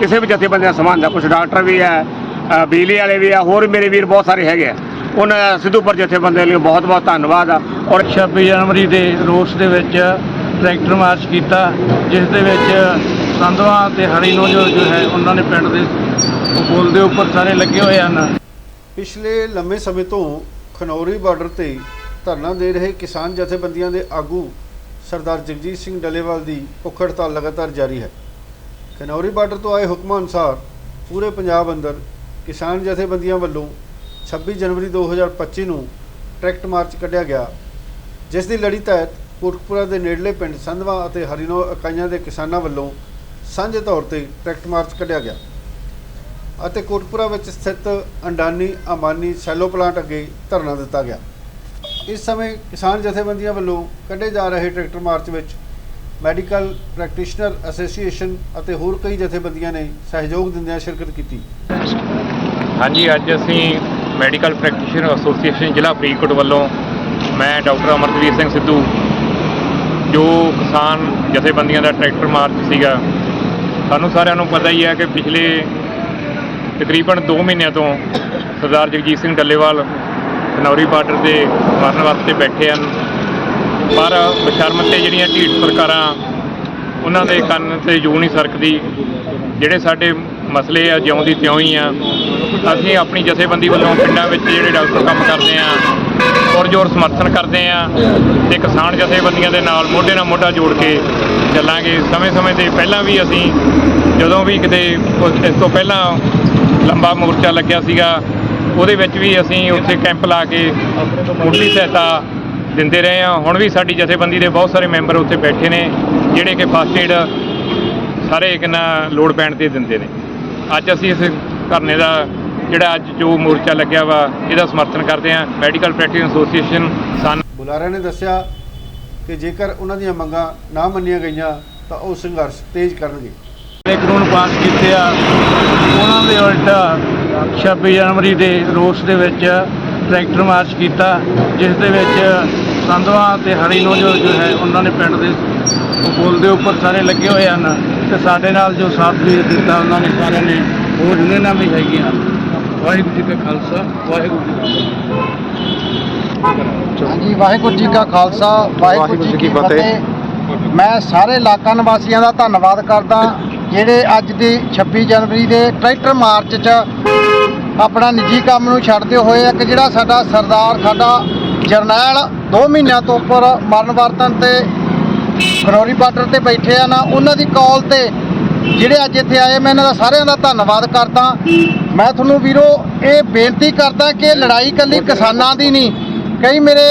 ਕਿਸੇ ਵੀ ਜਥੇਬੰਦੀ ਦਾ ਸਮਾਨ ਦਾ ਕੁਝ ਡਾਕਟਰ ਵੀ ਹੈ ਅ, ਬਿਜਲੀ ਵਾਲੇ ਵੀ ਆ ਹੋਰ ਵੀ ਮੇਰੇ ਵੀਰ ਬਹੁਤ ਸਾਰੇ ਹੈਗੇ ਆ। ਉਹਨਾਂ ਸਿੱਧੂਪੁਰ ਜਥੇਬੰਦੀ ਲਈ ਬਹੁਤ ਬਹੁਤ ਧੰਨਵਾਦ ਆ। ਔਰ 26 ਜਨਵਰੀ ਦੇ ਰੋਸ ਦੇ ਵਿੱਚ ਟਰੈਕਟਰ ਮਾਰਚ ਕੀਤਾ ਜਿਸ ਦੇ ਵਿੱਚ ਸੰਧਵਾ ਤੇ ਹਰੀ ਨੋ ਜੋ ਜੋ ਹੈ ਉਹਨਾਂ ਨੇ ਪਿੰਡ ਦੇ ਪੁਲ ਦੇ ਉੱਪਰ ਸਾਰੇ ਲੱਗੇ ਹੋਏ ਹਨ। ਪਿਛਲੇ ਲੰਮੇ ਸਮੇਂ ਤੋਂ ਖਨੌਰੀ ਬਾਰਡਰ ਤੇ ਧਰਨਾ ਦੇ ਰਹੇ ਕਿਸਾਨ ਜਥੇਬੰਦੀਆਂ ਦੇ ਆਗੂ ਸਰਦਾਰ ਜਗਜੀਤ ਸਿੰਘ ਡੱਲੇਵਾਲ ਦੀ ਭੁੱਖ ਹੜਤਾਲ ਲਗਾਤਾਰ ਜਾਰੀ ਹੈ। ਖਨੌਰੀ ਬਾਰਡਰ ਤੋਂ ਆਏ ਹੁਕਮਾਂ ਅਨੁਸਾਰ ਪੂਰੇ ਪੰਜਾਬ ਅੰਦਰ ਕਿਸਾਨ ਜਥੇਬੰਦੀਆਂ ਵੱਲੋਂ 26 ਜਨਵਰੀ 2025 ਨੂੰ ਟਰੈਕਟ ਮਾਰਚ ਕੱਢਿਆ ਗਿਆ, ਜਿਸ ਦੀ ਲੜੀ ਤਹਿਤ ਕੋਟਕਪੁਰਾ ਦੇ ਨੇੜਲੇ ਪਿੰਡ ਸੰਧਵਾ ਅਤੇ ਹਰੀਨੋ ਇਕਾਈਆਂ ਦੇ ਕਿਸਾਨਾਂ ਵੱਲੋਂ ਸਾਂਝੇ ਤੌਰ ਤੇ ਟਰੈਕਟ ਮਾਰਚ ਕੱਢਿਆ ਗਿਆ ਅਤੇ ਕੋਟਪੁਰਾ ਵਿੱਚ ਸਥਿਤ ਅੰਡਾਨੀ ਅਮਾਨੀ ਸੈਲੋ ਪਲਾਂਟ ਅੱਗੇ ਧਰਨਾ ਦਿੱਤਾ ਗਿਆ। ਇਸ ਸਮੇਂ ਕਿਸਾਨ ਜਥੇਬੰਦੀਆਂ ਵੱਲੋਂ ਕੱਢੇ ਜਾ ਰਹੇ ਟਰੈਕਟਰ ਮਾਰਚ ਵਿੱਚ ਮੈਡੀਕਲ ਪ੍ਰੈਕਟੀਸ਼ਨਰ ਐਸੋਸੀਏਸ਼ਨ ਅਤੇ ਹੋਰ ਕਈ ਜਥੇਬੰਦੀਆਂ ਨੇ ਸਹਿਯੋਗ ਦਿੰਦਿਆਂ ਸ਼ਿਰਕਤ ਕੀਤੀ। ਹਾਂਜੀ, ਅੱਜ ਅਸੀਂ ਮੈਡੀਕਲ ਪ੍ਰੈਕਟੀਸ਼ਨਰ ਐਸੋਸੀਏਸ਼ਨ ਜ਼ਿਲ੍ਹਾ ਫਰੀਦਕੋਟ ਵੱਲੋਂ ਮੈਂ ਡਾਕਟਰ ਅਮਰਜੀਤ ਸਿੰਘ ਸਿੱਧੂ, ਜੋ ਕਿਸਾਨ ਜਥੇਬੰਦੀਆਂ ਦਾ ਟਰੈਕਟਰ ਮਾਰਚ ਸੀਗਾ, ਸਾਨੂੰ ਸਾਰਿਆਂ ਨੂੰ ਪਤਾ ਹੀ ਹੈ ਕਿ ਪਿਛਲੇ ਤਕਰੀਬਨ 2 ਮਹੀਨਿਆਂ ਤੋਂ ਸਰਦਾਰ ਜਗਜੀਤ ਸਿੰਘ ਡੱਲੇਵਾਲ ਖਨੌਰੀ ਬਾਰਡਰ ਤੇ ਮਰਨ ਵਾਸਤੇ ਬੈਠੇ ਹਨ। ਪਰ ਬਸ਼ਰਮ ਤੇ ਜਿਹੜੀਆਂ ਢੀਠ ਸਰਕਾਰਾਂ ਉਹਨਾਂ ਦੇ ਕੰਨ ਤੇ ਜੂ ਨਹੀਂ ਸਰਕਦੀ। ਜਿਹੜੇ ਸਾਡੇ ਮਸਲੇ ਆ, ਜਿਉਂ ਦੀ ਤਿਉਂ ਹੀ ਆ, ਅਸੀਂ ਆਪਣੀ ਜਥੇਬੰਦੀ ਵੱਲੋਂ ਪਿੰਡਾਂ ਵਿੱਚ ਜਿਹੜੇ ਡਾਕਟਰ ਕੰਮ ਕਰਦੇ ਆ, ਪੁਰਜੋਰ ਸਮਰਥਨ ਕਰਦੇ ਆ ਤੇ ਕਿਸਾਨ ਜਥੇਬੰਦੀਆਂ ਦੇ ਨਾਲ ਮੋਢੇ ਨਾਲ ਮੋਢਾ ਜੋੜ ਕੇ ਚੱਲਾਂਗੇ। ਸਮੇਂ-ਸਮੇਂ ਤੇ ਪਹਿਲਾਂ ਵੀ ਅਸੀਂ ਜਦੋਂ ਵੀ ਕਿਤੇ ਇਸ ਤੋਂ ਪਹਿਲਾਂ ਲੰਬਾ ਮੋਰਚਾ ਲੱਗਿਆ ਸੀਗਾ, ਉਹਦੇ ਵਿੱਚ ਵੀ ਅਸੀਂ ਉੱਥੇ ਕੈਂਪ ਲਾ ਕੇ ਮੁੱਢਲੀ ਸਹਾਇਤਾ ਦਿੰਦੇ ਰਹੇ ਹਾਂ। ਹੁਣ ਵੀ ਸਾਡੀ ਜਥੇਬੰਦੀ ਦੇ ਬਹੁਤ ਸਾਰੇ ਮੈਂਬਰ ਉੱਥੇ ਬੈਠੇ ਨੇ ਜਿਹੜੇ ਕਿ ਫਸਟ ਏਡ ਸਾਰੇ ਕਿੰਨਾ ਲੋਡ ਪੈਣ ਤੇ ਦਿੰਦੇ ਨੇ। ਅੱਜ ਅਸੀਂ ਇਸ ਧਰਨੇ ਦਾ ਜਿਹੜਾ ਅੱਜ ਜੋ ਮੋਰਚਾ ਲੱਗਿਆ ਵਾ ਇਹਦਾ ਸਮਰਥਨ ਕਰਦੇ ਹਾਂ। ਮੈਡੀਕਲ ਪ੍ਰੈਕਟਿਸ ਐਸੋਸੀਏਸ਼ਨ ਸਨ ਬੁਲਾਰਿਆਂ ਨੇ ਦੱਸਿਆ ਕਿ ਜੇਕਰ ਉਹਨਾਂ ਦੀਆਂ ਮੰਗਾਂ ਨਾ ਮੰਨੀਆਂ ਗਈਆਂ ਤਾਂ ਉਹ ਸੰਘਰਸ਼ ਤੇਜ਼ ਕਰਨਗੇ। ਇਹ ਕਾਨੂੰਨ ਪਾਸ ਕੀਤੇ ਆ। ਉਹਨਾਂ ਦੇ ਉਲਟਾ 26 ਜਨਵਰੀ ਦੇ ਰੋਸ ਦੇ ਵਿੱਚ ਟਰੈਕਟਰ ਮਾਰਚ ਕੀਤਾ ਜਿਸ ਦੇ ਵਿੱਚ ਸੰਧਵਾ ਤੇ ਹਰੀ ਨੋ ਜੋ ਜੋ ਹੈ ਉਹਨਾਂ ਨੇ ਪਿੰਡ ਦੇ ਪੁਲ ਦੇ ਉੱਪਰ ਸਾਰੇ ਲੱਗੇ ਹੋਏ ਹਨ ਤੇ ਸਾਡੇ ਨਾਲ ਜੋ ਸਾਥ ਵੀ ਦਿੱਤਾ ਉਹਨਾਂ ਨੇ ਸਾਰਿਆਂ ਨੇ ਹੋਰ ਯੂਨੀਅਨਾਂ ਵੀ ਹੈਗੀਆਂ। ਵਾਹਿਗੁਰੂ ਜੀ ਕਾ ਖਾਲਸਾ ਵਾਹਿਗੁਰੂ ਜੀ ਕੀ ਫਤਿਹ। ਹਾਂਜੀ ਵਾਹਿਗੁਰੂ ਜੀ ਕਾ ਖਾਲਸਾ ਵਾਹਿਗੁਰੂ ਜੀ ਕੀ ਫਤਿਹ। ਮੈਂ ਸਾਰੇ ਇਲਾਕਾ ਨਿਵਾਸੀਆਂ ਦਾ ਧੰਨਵਾਦ ਕਰਦਾ ਜਿਹੜੇ ਅੱਜ ਦੀ 26 ਜਨਵਰੀ ਦੇ ਟਰੈਕਟਰ ਮਾਰਚ 'ਚ ਆਪਣਾ ਨਿੱਜੀ ਕੰਮ ਨੂੰ ਛੱਡਦੇ ਹੋਏ ਇੱਕ ਜਿਹੜਾ ਸਾਡਾ ਸਰਦਾਰ ਸਾਡਾ ਜਰਨੈਲ 2 ਮਹੀਨਿਆਂ ਤੋਂ ਉੱਪਰ ਮਰਨ ਵਰਤਨ ਤੇ ਖਨੌਰੀ ਬਾਰਡਰ ਤੇ ਬੈਠੇ ਆ ਨਾ, ਉਹਨਾਂ ਦੀ ਕਾਲ ਤੇ ਜਿਹੜੇ ਅੱਜ ਇੱਥੇ ਆਏ ਮੈਂ ਇਹਨਾਂ ਦਾ ਸਾਰਿਆਂ ਦਾ ਧੰਨਵਾਦ ਕਰਦਾ। ਮੈਂ ਤੁਹਾਨੂੰ ਵੀਰੋ ਇਹ ਬੇਨਤੀ ਕਰਦਾ ਕਿ ਲੜਾਈ ਇਕੱਲੀ ਕਿਸਾਨਾਂ ਦੀ ਨਹੀਂ, ਕਈ ਮੇਰੇ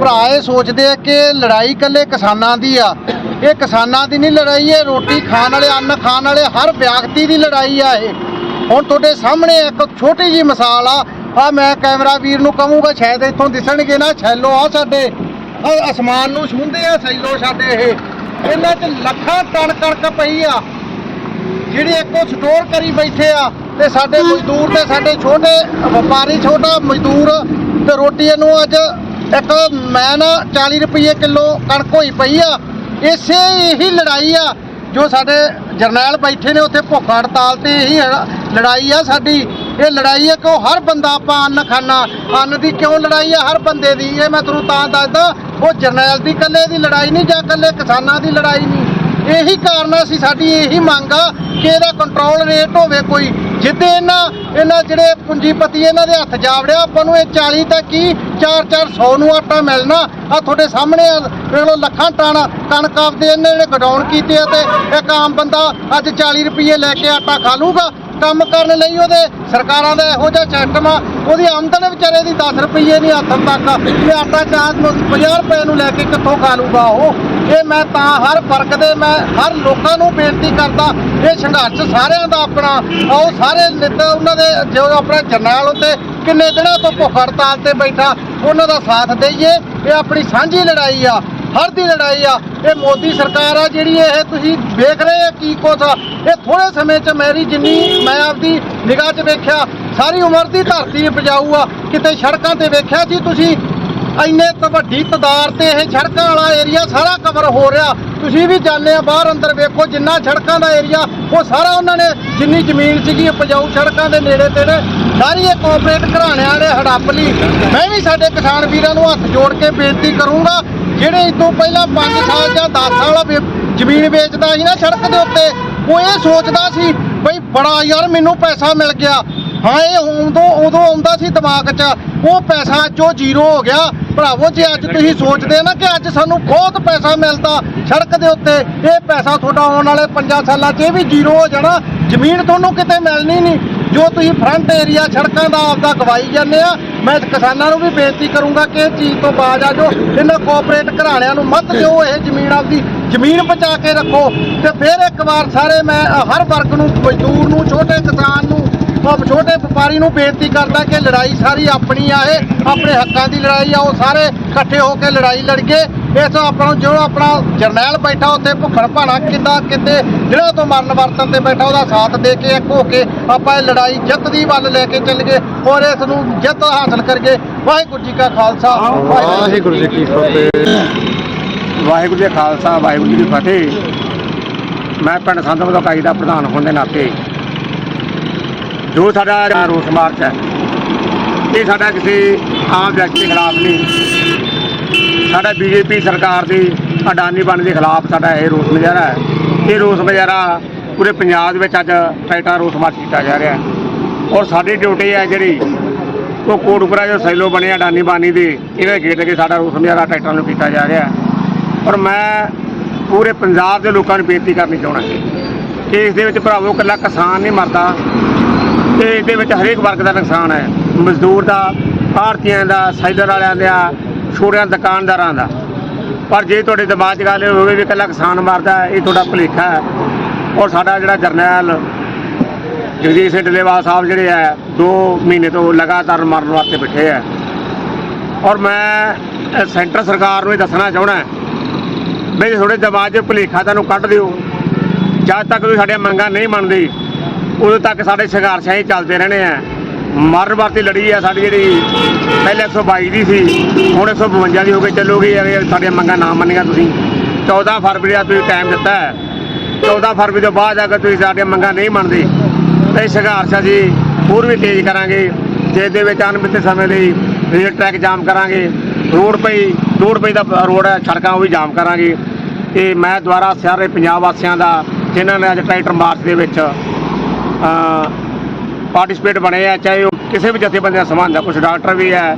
ਭਰਾ ਇਹ ਸੋਚਦੇ ਆ ਕਿ ਲੜਾਈ ਇਕੱਲੇ ਕਿਸਾਨਾਂ ਦੀ ਆ। ਇਹ ਕਿਸਾਨਾਂ ਦੀ ਨਹੀਂ ਲੜਾਈ, ਇਹ ਰੋਟੀ ਖਾਣ ਵਾਲੇ, ਅੰਨ ਖਾਣ ਵਾਲੇ, ਹਰ ਵਿਅਕਤੀ ਦੀ ਲੜਾਈ ਆ ਇਹ। ਹੁਣ ਤੁਹਾਡੇ ਸਾਹਮਣੇ ਇੱਕ ਛੋਟੀ ਜੀ ਮਿਸਾਲ ਆ ਆ ਮੈਂ ਕੈਮਰਾ ਵੀਰ ਨੂੰ ਕਹੂੰਗਾ ਸ਼ਾਇਦ ਇੱਥੋਂ ਦਿਸਣਗੇ ਨਾ ਛੈਲੋ ਆ ਸਾਡੇ। ਆਹ ਅਸਮਾਨ ਨੂੰ ਛੂੰਹਦੇ ਆ ਸੈਲੋ ਸਾਡੇ ਇਹ। ਇਹਨਾਂ 'ਚ ਲੱਖਾਂ ਟਨ ਕਣਕ ਪਈ ਆ। ਜਿਹੜੀ ਇੱਕੋ ਸਟੋਰ ਕਰੀ ਬੈਠੇ ਆ ਤੇ ਸਾਡੇ ਮਜ਼ਦੂਰ ਤੇ ਸਾਡੇ ਛੋਟੇ ਵਪਾਰੀ, ਛੋਟਾ ਮਜ਼ਦੂਰ ਤੇ ਰੋਟੀ ਨੂੰ ਅੱਜ ਇੱਕ ਮੈਂ ਨਾ 40 ਰੁਪਏ ਕਿਲੋ ਕਣਕ ਹੋਈ ਪਈ ਆ। ਇਸੇ ਇਹੀ ਲੜਾਈ ਆ ਜੋ ਸਾਡੇ ਜਰਨੈਲ ਬੈਠੇ ਨੇ, ਉੱਥੇ ਭੁੱਖ ਹੜਤਾਲ ਤੇ ਇਹੀ ਲੜਾਈ ਆ ਸਾਡੀ। ਇਹ ਲੜਾਈ ਹੈ ਕਿ ਹਰ ਬੰਦਾ ਆਪਾਂ ਅੰਨ ਖਾਣਾ ਅੰਨ ਦੀ ਕਿਉਂ ਲੜਾਈ ਹੈ? ਹਰ ਬੰਦੇ ਦੀ। ਇਹ ਮੈਂ ਤੁਹਾਨੂੰ ਤਾਂ ਦੱਸਦਾ, ਉਹ ਜਰਨੈਲ ਦੀ ਇਕੱਲੇ ਦੀ ਲੜਾਈ ਨਹੀਂ ਜਾਂ ਇਕੱਲੇ ਕਿਸਾਨਾਂ ਦੀ ਲੜਾਈ ਨਹੀਂ। ਇਹੀ ਕਾਰਨ ਸੀ ਸਾਡੀ ਇਹੀ ਮੰਗ ਆ ਕਿ ਇਹਦਾ ਕੰਟਰੋਲ ਰੇਟ ਹੋਵੇ ਕੋਈ। ਜਿੱਦੇ ਇਹਨਾਂ ਇਹਨਾਂ ਜਿਹੜੇ ਪੂੰਜੀਪਤੀ ਇਹਨਾਂ ਦੇ ਹੱਥ ਜਾਵੜਿਆ, ਆਪਾਂ ਨੂੰ ਇਹ 40 ਤਾਂ ਕੀ? 4-400 ਨੂੰ ਆਟਾ ਮਿਲਣਾ। ਆ ਤੁਹਾਡੇ ਸਾਹਮਣੇ ਆ ਲੱਖਾਂ ਟਨ, ਕਣਕ ਆਪਦੇ ਇਹਨੇ ਜਿਹੜੇ ਗਡਾਊਨ ਕੀਤੇ ਆ ਤੇ ਇੱਕ ਆਮ ਬੰਦਾ ਅੱਜ 40 ਰੁਪਏ ਲੈ ਕੇ ਆਟਾ ਖਾ ਲੂਗਾ। ਕੰਮ ਕਰਨ ਲਈ ਉਹਦੇ ਸਰਕਾਰਾਂ ਦਾ ਇਹੋ ਜਿਹਾ ਸਿਸਟਮ ਆ, ਉਹਦੀ ਆਮਦਨ ਵਿਚਾਰੇ ਦੀ 10 ਰੁਪਏ ਨਹੀਂ ਹੱਥ ਤੱਕ। ਇਹ ਆਟਾ ਚਾਹ 50 ਰੁਪਏ ਨੂੰ ਲੈ ਕੇ ਕਿੱਥੋਂ ਖਾ ਲੂਗਾ ਉਹ? ਇਹ ਮੈਂ ਤਾਂ ਹਰ ਵਰਗ ਦੇ, ਮੈਂ ਹਰ ਲੋਕਾਂ ਨੂੰ ਬੇਨਤੀ ਕਰਦਾ, ਇਹ ਸੰਘਰਸ਼ ਸਾਰਿਆਂ ਦਾ ਆਪਣਾ, ਉਹ ਸਾਰੇ ਨੇਤਾ ਉਹਨਾਂ ਦੇ, ਜੋ ਆਪਣਾ ਜਰਨੈਲ ਉੱਤੇ ਕਿੰਨੇ ਦਿਨਾਂ ਤੋਂ ਭੁੱਖ ਹੜਤਾਲ ਤੇ ਬੈਠਾ, ਉਹਨਾਂ ਦਾ ਸਾਥ ਦੇਈਏ, ਇਹ ਆਪਣੀ ਸਾਂਝੀ ਲੜਾਈ ਆ। ਹਰ ਦੀ ਲੜਾਈ ਆ। ਇਹ ਮੋਦੀ ਸਰਕਾਰ ਆ ਜਿਹੜੀ ਇਹ ਤੁਸੀਂ ਵੇਖ ਰਹੇ ਆ ਕੀ ਕੁਛ ਆ। ਇਹ ਥੋੜੇ ਸਮੇਂ 'ਚ ਮੇਰੀ ਜਿੰਨੀ ਮੈਂ ਆਪਦੀ ਨਿਗਾਹ 'ਚ ਵੇਖਿਆ, ਸਾਰੀ ਉਮਰ ਦੀ ਧਰਤੀ ਉਪਜਾਊ ਆ। ਕਿਤੇ ਸੜਕਾਂ ਤੇ ਵੇਖਿਆ ਸੀ ਤੁਸੀਂ, ਇੰਨੇ ਵੱਡੀ ਤਦਾਰ ਤੇ ਇਹ ਸੜਕਾਂ ਵਾਲਾ ਏਰੀਆ ਸਾਰਾ ਕਵਰ ਹੋ ਰਿਹਾ। ਤੁਸੀਂ ਵੀ ਜਾਣਦੇ ਆ, ਬਾਹਰ ਅੰਦਰ ਵੇਖੋ ਜਿੰਨਾ ਸੜਕਾਂ ਦਾ ਏਰੀਆ ਉਹ ਸਾਰਾ ਉਹਨਾਂ ਨੇ ਜਿੰਨੀ ਜ਼ਮੀਨ ਸੀਗੀ ਉਪਜਾਊ ਸੜਕਾਂ ਦੇ ਨੇੜੇ ਤੇੜੇ, ਸਾਰੀ ਇਹ ਕੋਆਪਰੇਟ ਘਰਾਣਿਆਂ ਵਾਲੇ ਹੜੱਪ ਲਈ। ਮੈਂ ਵੀ ਸਾਡੇ ਕਿਸਾਨ ਵੀਰਾਂ ਨੂੰ ਹੱਥ ਜੋੜ ਕੇ ਬੇਨਤੀ ਕਰੂੰਗਾ ਜਿਹੜੇ ਇਸ ਤੋਂ ਪਹਿਲਾਂ 5 ਸਾਲ ਜਾਂ 10 ਸਾਲ ਜ਼ਮੀਨ ਵੇਚਦਾ ਸੀ ਨਾ ਸੜਕ ਦੇ ਉੱਤੇ, ਉਹ ਇਹ ਸੋਚਦਾ ਸੀ ਬਈ ਬੜਾ ਯਾਰ ਮੈਨੂੰ ਪੈਸਾ ਮਿਲ ਗਿਆ। ਹਾਂ, ਇਹ ਉਦੋਂ ਉਦੋਂ ਆਉਂਦਾ ਸੀ ਦਿਮਾਗ 'ਚ, ਉਹ ਪੈਸਾ ਚੋ ਜ਼ੀਰੋ ਹੋ ਗਿਆ। ਭਰਾਵੋ, ਜੇ ਅੱਜ ਤੁਸੀਂ ਸੋਚਦੇ ਨਾ ਕਿ ਅੱਜ ਸਾਨੂੰ ਬਹੁਤ ਪੈਸਾ ਮਿਲਦਾ ਸੜਕ ਦੇ ਉੱਤੇ, ਇਹ ਪੈਸਾ ਤੁਹਾਡਾ ਆਉਣ ਵਾਲੇ 5 ਸਾਲਾਂ 'ਚ ਇਹ ਵੀ ਜ਼ੀਰੋ ਹੋ ਜਾਣਾ। ਜ਼ਮੀਨ ਤੁਹਾਨੂੰ ਕਿਤੇ ਮਿਲਣੀ ਨਹੀਂ। ਜੋ ਤੁਸੀਂ ਫਰੰਟ ਏਰੀਆ ਸੜਕਾਂ ਦਾ ਆਪਦਾ ਗਵਾਈ ਜਾਂਦੇ ਆ, ਮੈਂ ਕਿਸਾਨਾਂ ਨੂੰ ਵੀ ਬੇਨਤੀ ਕਰੂੰਗਾ ਕਿ ਇਹ ਚੀਜ਼ ਤੋਂ ਬਾਜ ਆ ਜਾਓ, ਇਹਨਾਂ ਕੋਆਪਰੇਟ ਘਰਾਣਿਆਂ ਨੂੰ ਮਤ ਦਿਓ, ਇਹ ਜ਼ਮੀਨ ਆਪਦੀ ਜ਼ਮੀਨ ਬਚਾ ਕੇ ਰੱਖੋ ਤੇ ਫਿਰ ਇੱਕ ਵਾਰ ਸਾਰੇ ਮੈਂ ਹਰ ਵਰਗ ਨੂੰ, ਮਜ਼ਦੂਰ ਨੂੰ, ਛੋਟੇ ਕਿਸਾਨ ਨੂੰ ਛੋਟੇ ਵਪਾਰੀ ਨੂੰ ਬੇਨਤੀ ਕਰਦਾ ਕਿ ਲੜਾਈ ਸਾਰੀ ਆਪਣੀ ਆ ਇਹ, ਆਪਣੇ ਹੱਕਾਂ ਦੀ ਲੜਾਈ ਆ, ਉਹ ਸਾਰੇ ਇਕੱਠੇ ਹੋ ਕੇ ਲੜਾਈ ਲੜੀਏ ਇਸ ਆਪਾਂ ਨੂੰ ਜੋ ਆਪਣਾ ਜਰਨੈਲ ਬੈਠਾ ਉੱਥੇ ਭੁੱਖਣ ਭਾਣਾ ਕਿੱਦਾਂ ਕਿਤੇ ਜਿਹੜਾ ਤੋਂ ਮਰਨ ਵਰਤਨ ਤੇ ਬੈਠਾ ਉਹਦਾ ਸਾਥ ਦੇ ਕੇ ਇੱਕ ਹੋ ਕੇ ਆਪਾਂ ਇਹ ਲੜਾਈ ਜਿੱਤ ਦੀ ਵੱਲ ਲੈ ਕੇ ਚੱਲੀਏ ਔਰ ਇਸ ਨੂੰ ਜਿੱਤ ਹਾਸਲ ਕਰੀਏ। ਵਾਹਿਗੁਰੂ ਜੀ ਕਾ ਖਾਲਸਾ ਵਾਹਿਗੁਰੂ ਜੀ ਕੀ ਵਾਹਿਗੁਰੂ ਜੀ ਖਾਲਸਾ ਵਾਹਿਗੁਰੂ ਜੀ ਕੀ ਫਤਿਹ। ਮੈਂ ਪਿੰਡ ਸੰਧਮ ਤੋਂ ਕਾਈ ਦਾ ਪ੍ਰਧਾਨ ਹੋਣ ਦੇ ਨਾਤੇ ਜੋ ਸਾਡਾ ਜਿਹੜਾ ਰੋਸ ਮਾਰਚ ਹੈ ਇਹ ਸਾਡਾ ਕਿਸੇ ਆਮ ਵਿਅਕਤੀ ਖਿਲਾਫ ਨਹੀਂ। ਸਾਡਾ ਬੀਜੇਪੀ ਸਰਕਾਰ ਦੀ ਅਡਾਨੀ ਬਣ ਦੇ ਖਿਲਾਫ ਸਾਡਾ ਇਹ ਰੋਸ ਮੁਜ਼ਾਹਰਾ ਹੈ। ਇਹ ਰੋਸ ਮੁਜ਼ਾਹਰਾ ਪੂਰੇ ਪੰਜਾਬ ਦੇ ਵਿੱਚ ਅੱਜ ਟਰੈਕਟਰ ਰੋਸ ਮਾਰਚ ਕੀਤਾ ਜਾ ਰਿਹਾ ਔਰ ਸਾਡੀ ਡਿਊਟੀ ਹੈ ਜਿਹੜੀ ਉਹ ਕੋਟਪੁਰਾ ਜੋ ਸੈਲੋ ਬਣਿਆ ਅਡਾਨੀ ਬਾਨੀ ਦੇ, ਇਹਦੇ ਗੇਟ ਅੱਗੇ ਸਾਡਾ ਰੋਸ ਮੁਜ਼ਾਹਰਾ ਟਰੈਕਟਰਾਂ ਨੂੰ ਕੀਤਾ ਜਾ ਰਿਹਾ ਔਰ ਮੈਂ ਪੂਰੇ ਪੰਜਾਬ ਦੇ ਲੋਕਾਂ ਨੂੰ ਬੇਨਤੀ ਕਰਨੀ ਚਾਹੁੰਦਾ ਕਿ ਇਸ ਦੇ ਵਿੱਚ ਭਰਾਵੋ ਇਕੱਲਾ ਕਿਸਾਨ ਨਹੀਂ ਮਰਦਾ ਤੇ ਦੇ ਵਿੱਚ ਹਰੇਕ ਵਰਗ ਦਾ ਨੁਕਸਾਨ ਹੈ। ਮਜ਼ਦੂਰ ਦਾ, ਭਾਰਤੀਆਂ ਦਾ ਸਾਈਦਰ ਵਾਲਿਆਂ ਦਾ ਛੋਟਿਆਂ ਦੁਕਾਨਦਾਰਾਂ ਦਾ। ਪਰ ਜੇ ਤੁਹਾਡੇ ਦਿਮਾਗ 'ਚ ਗੱਲ ਹੋਵੇ ਵੀ ਇਕੱਲਾ ਕਿਸਾਨ ਮਰਦਾ ਇਹ ਤੁਹਾਡਾ ਭੁਲੇਖਾ ਹੈ। ਔਰ ਸਾਡਾ ਜਿਹੜਾ ਜਰਨੈਲ ਜਗਜੀਤ ਸਿੰਘ ਡਲੇਵਾਲ ਸਾਹਿਬ ਜਿਹੜੇ ਆ 2 ਮਹੀਨੇ ਤੋਂ ਲਗਾਤਾਰ ਮਰਨ ਵਾਸਤੇ ਬੈਠੇ ਆ ਔਰ ਮੈਂ ਸੈਂਟਰ ਸਰਕਾਰ ਨੂੰ ਇਹ ਦੱਸਣਾ ਚਾਹਣਾ ਵੀ ਥੋੜੇ ਦਿਮਾਗ 'ਚ ਭੁਲੇਖਾ ਤੁਹਾਨੂੰ ਕੱਢ ਦਿਓ, ਜਦ ਤੱਕ ਤੁਸੀਂ ਸਾਡੀਆਂ ਮੰਗਾਂ ਨਹੀਂ ਮੰਨਦੇ, ਉਦੋਂ ਤੱਕ ਸਾਡੇ ਸੰਘਰਸ਼ ਹੀ ਚੱਲਦੇ ਰਹਿਣੇ ਆ ਮਰਨ ਵਾਸਤੇ ਲੜੀ ਆ, ਸਾਡੀ ਜਿਹੜੀ ਪਹਿਲੇ 122 ਦੀ ਸੀ, ਹੁਣ 152 ਦੀ ਹੋ ਕੇ ਚੱਲੂਗੀ ਅਗਰ ਸਾਡੀਆਂ ਮੰਗਾਂ ਨਾ ਮੰਨੀਆਂ ਤੁਸੀਂ। 14 ਫਰਵਰੀ ਦਾ ਤੁਸੀਂ ਟਾਈਮ ਦਿੱਤਾ ਹੈ। 14 ਫਰਵਰੀ ਤੋਂ ਬਾਅਦ ਅਗਰ ਤੁਸੀਂ ਸਾਡੀਆਂ ਮੰਗਾਂ ਨਹੀਂ ਮੰਨਦੇ, ਤਾਂ ਇਹ ਸੰਘਰਸ਼ ਅਸੀਂ ਹੋਰ ਵੀ ਤੇਜ਼ ਕਰਾਂਗੇ, ਜਿਸ ਦੇ ਵਿੱਚ ਅਣਮਿੱਥੇ ਸਮੇਂ ਲਈ ਰੇਲ ਟਰੈਕ ਜਾਮ ਕਰਾਂਗੇ, ਰੋਡ ਪਈ ਰੋਡ ਪਈ ਦਾ ਰੋਡ ਹੈ, ਸੜਕਾਂ ਉਹ ਵੀ ਜਾਮ ਕਰਾਂਗੇ। ਤੇ ਮੈਂ ਦੁਆਰਾ ਸਾਰੇ ਪੰਜਾਬ ਵਾਸੀਆਂ ਦਾ, ਜਿਨ੍ਹਾਂ ਨੇ ਅੱਜ ਟਰੈਕਟਰ ਮਾਰਚ ਦੇ ਵਿੱਚ ਪਾਰਟਿਸਿਪੇਟ ਬਣੇ ਆ, ਚਾਹੇ ਉਹ ਕਿਸੇ ਵੀ ਜਥੇਬੰਦੀ ਦਾ ਸੰਬੰਧ ਦਾ ਕੁਝ ਡਾਕਟਰ ਵੀ ਹੈ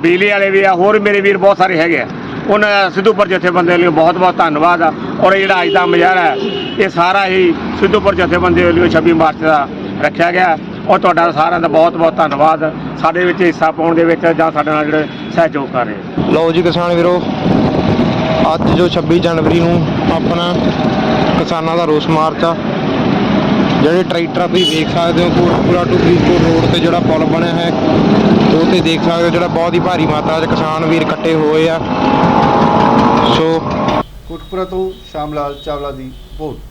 ਬਿਜਲੀ ਵਾਲੇ ਵੀ ਆ ਹੋਰ ਮੇਰੇ ਵੀਰ ਬਹੁਤ ਸਾਰੇ ਹੈਗੇ ਆ। ਉਹਨਾਂ ਸਿੱਧੂਪੁਰ ਜਥੇਬੰਦੀ ਲਈ ਬਹੁਤ ਬਹੁਤ ਧੰਨਵਾਦ ਆ। ਔਰ ਇਹ ਜਿਹੜਾ ਅੱਜ ਦਾ ਮੁਜ਼ਾਹਰਾ ਹੈ, ਇਹ ਸਾਰਾ ਹੀ ਸਿੱਧੂਪੁਰ ਜਥੇਬੰਦੀ ਲਈ 26 ਮਾਰਚ ਦਾ ਰੱਖਿਆ ਗਿਆ। ਔਰ ਤੁਹਾਡਾ ਸਾਰਿਆਂ ਦਾ ਬਹੁਤ ਬਹੁਤ ਧੰਨਵਾਦ। ਸਾਡੇ ਵਿੱਚ ਹਿੱਸਾ ਪਾਉਣ ਦੇ ਵਿੱਚ ਜਾਂ ਸਾਡੇ ਨਾਲ ਜਿਹੜੇ ਸਹਿਯੋਗ ਕਰ ਰਹੇ ਲਓ ਜੀ ਕਿਸਾਨ ਵੀਰੋ, ਅੱਜ ਜੋ 26 ਜਨਵਰੀ ਨੂੰ ਆਪਣਾ ਕਿਸਾਨਾਂ ਦਾ ਰੋਸ ਮਾਰਚ ਆ ਜਿਹੜੇ ਟਰੈਕਟਰ ਆ ਤੁਸੀਂ ਦੇਖ ਸਕਦੇ ਹੋ ਕੋਟਪੂਰਾ ਟੂ ਫਰੀਦਕੋਟ ਰੋਡ ਤੇ ਜਿਹੜਾ ਪੁਲ ਬਣਿਆ ਹੈ, ਉਹ ਤੇ ਦੇਖ ਸਕਦੇ ਹੋ ਜਿਹੜਾ ਬਹੁਤ ਹੀ ਭਾਰੀ ਮਾਤਰਾ 'ਚ ਕਿਸਾਨ ਵੀਰ ਇਕੱਠੇ ਹੋਏ ਆ। ਸੋ ਕੋਟਪੁਰਾ ਤੋਂ ਸ਼ਾਮ ਲਾਲ ਚਾਵਲਾ ਦੀ ਰਿਪੋਰਟ।